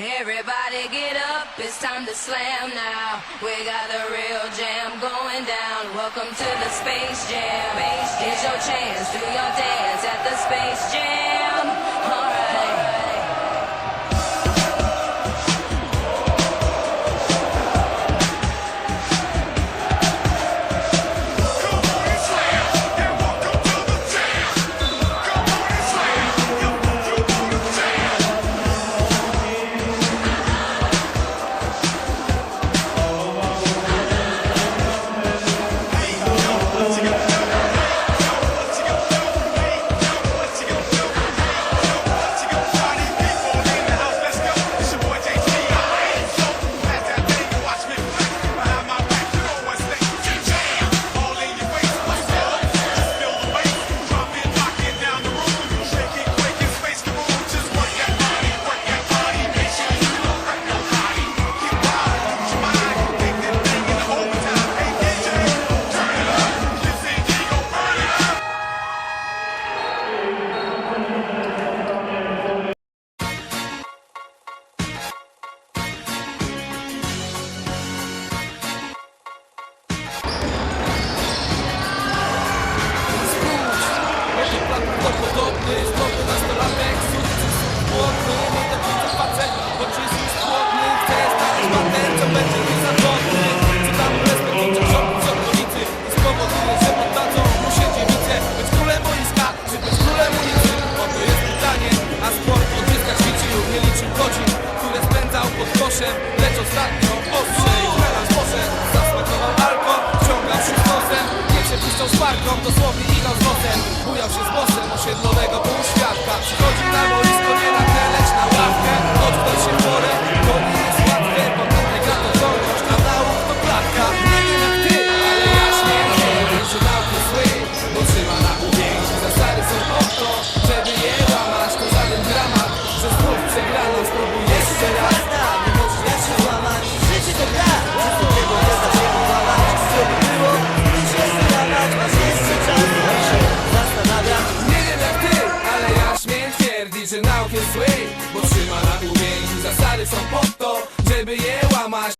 Everybody get up, it's time to slam now. We got the real jam going down. Welcome to the Space Jam. Space Here's your chance, do your dance at the Space Jam. Alright. zły Bo trzyma na umieniu Zasady są po to, żeby je łamać.